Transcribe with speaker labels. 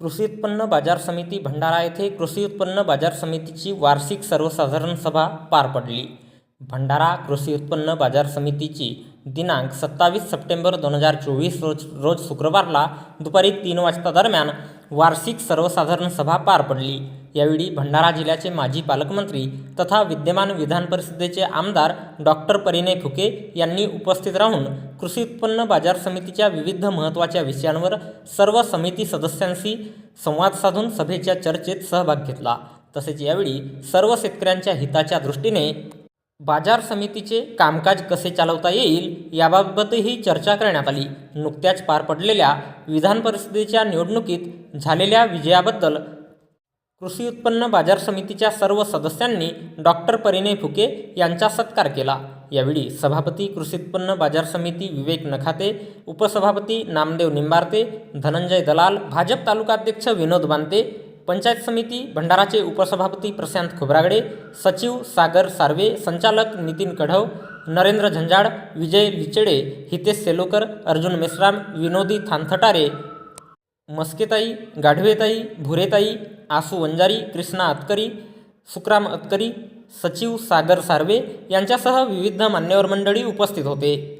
Speaker 1: कृषी उत्पन्न बाजार समिती भंडारा येथे कृषी उत्पन्न बाजार समितीची वार्षिक सर्वसाधारण सभा पार पडली. भंडारा कृषी उत्पन्न बाजार समितीची दिनांक सत्तावीस सप्टेंबर दोन हजार चोवीस रोज रोज शुक्रवारला दुपारी तीन वाजता दरम्यान वार्षिक सर्वसाधारण सभा पार पडली. यावेळी भंडारा जिल्ह्याचे माजी पालकमंत्री तथा विद्यमान विधान परिषदेचे आमदार डॉक्टर परिणय फुके यांनी उपस्थित राहून कृषी उत्पन्न बाजार समितीच्या विविध महत्त्वाच्या विषयांवर सर्व समिती सदस्यांशी संवाद साधून सभेच्या चर्चेत सहभाग घेतला. तसेच यावेळी सर्व शेतकऱ्यांच्या हिताच्या दृष्टीने बाजार समितीचे कामकाज कसे चालवता येईल याबाबतही चर्चा करण्यात आली. नुकत्याच पार पडलेल्या विधान परिषदेच्या निवडणुकीत झालेल्या विजयाबद्दल कृषी उत्पन्न बाजार समितीच्या सर्व सदस्यांनी डॉक्टर परिणय फुके यांचा सत्कार केला. यावेळी सभापती कृषी उत्पन्न बाजार समिती विवेक नखाते उपसभापती नामदेव निंबारते धनंजय दलाल भाजप तालुकाध्यक्ष विनोद बांते पंचायत समिती भंडाराचे उपसभापती प्रशांत खोब्रागडे सचिव सागर सार्वे संचालक नितीन कढव नरेंद्र झंजाड विजय लिचेडे हितेश सेलोकर अर्जुन मेश्राम विनोदी थानथटारे मस्केताई गाढवेताई भुरेताई आसू वंजारी कृष्णा अतकरी सुक्राम अतकरी सचिव सागर सार्वे यांच्यासह विविध मान्यवर मंडळी उपस्थित होते.